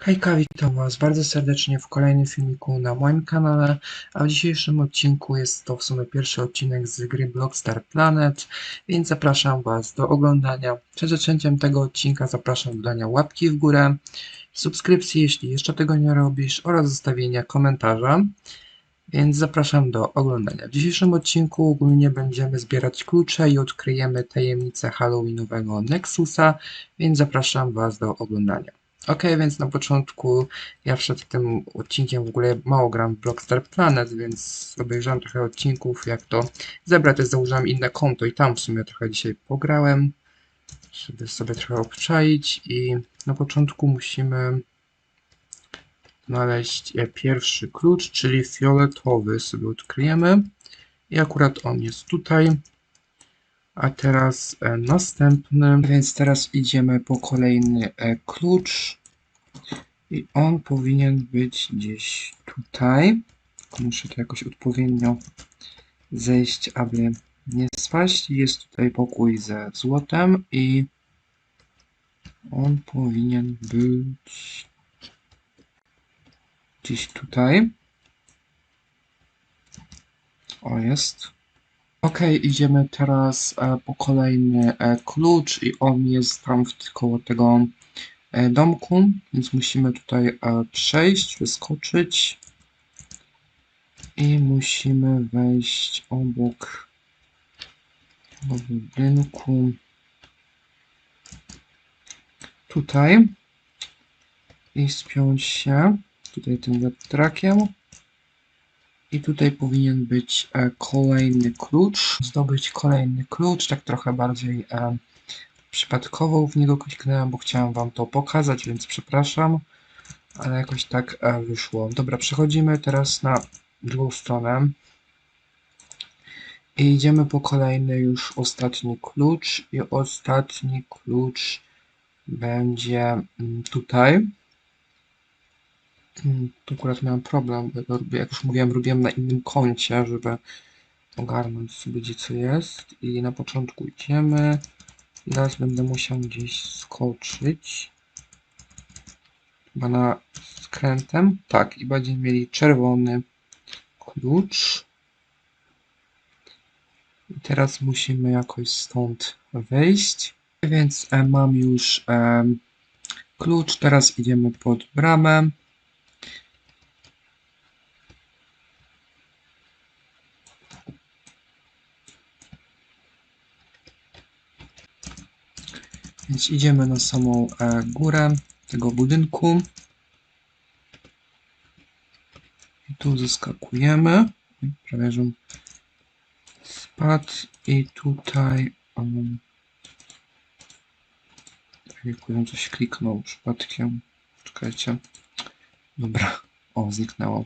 Hejka, witam Was bardzo serdecznie w kolejnym filmiku na moim kanale, a w dzisiejszym odcinku jest to w sumie pierwszy odcinek z gry Blockstar Planet, więc zapraszam Was do oglądania. Przed zaczęciem tego odcinka zapraszam do dania łapki w górę, subskrypcji jeśli jeszcze tego nie robisz oraz zostawienia komentarza. Więc zapraszam do oglądania. W dzisiejszym odcinku ogólnie będziemy zbierać klucze i odkryjemy tajemnicę Halloweenowego Nexusa, więc zapraszam Was do oglądania. Ok, więc na początku ja przed tym odcinkiem w ogóle mało gram w Blockstar Planet, więc obejrzałem trochę odcinków jak to zebrać, też założyłem inne konto i tam w sumie trochę dzisiaj pograłem, żeby sobie trochę obczaić. I na początku musimy znaleźć e, pierwszy klucz, czyli fioletowy sobie odkryjemy. I akurat on jest tutaj. A teraz e, następny, więc teraz idziemy po kolejny e, klucz i on powinien być gdzieś tutaj. Muszę to jakoś odpowiednio zejść, aby nie spaść. Jest tutaj pokój ze złotem i on powinien być gdzieś tutaj. O, jest. Ok, idziemy teraz e, po kolejny e, klucz i on jest tam w, koło tego domku, więc musimy tutaj e, przejść, wyskoczyć i musimy wejść obok tego budynku tutaj i spiąć się tutaj tym wiatrakiem. I tutaj powinien być e, kolejny klucz. Zdobyć kolejny klucz, tak trochę bardziej e, przypadkowo w niego kliknąłem, bo chciałem Wam to pokazać, więc przepraszam, ale jakoś tak e, wyszło. Dobra, przechodzimy teraz na drugą stronę. I idziemy po kolejny już ostatni klucz. I ostatni klucz będzie mm, tutaj. Mm, Tu akurat miałem problem, bo jak już mówiłem, robiłem na innym koncie, żeby ogarnąć sobie gdzie co jest. I na początku idziemy. Teraz będę musiał gdzieś skoczyć. Chyba na skrętem. Tak, i będziemy mieli czerwony klucz. I teraz musimy jakoś stąd wyjść. Więc e, mam już em, klucz. Teraz idziemy pod bramę. Więc idziemy na samą e, górę tego budynku. I tu zaskakujemy. Prawie, że spadł. I tutaj... Um, Jejku, coś kliknął przypadkiem. Czekajcie. Dobra. O, zniknęło.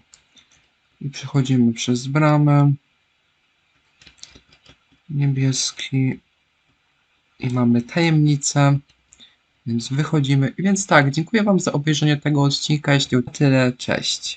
I przechodzimy przez bramę. Niebieski i mamy tajemnicę. Więc wychodzimy. Więc tak, dziękuję Wam za obejrzenie tego odcinka. Jeśli tyle, cześć.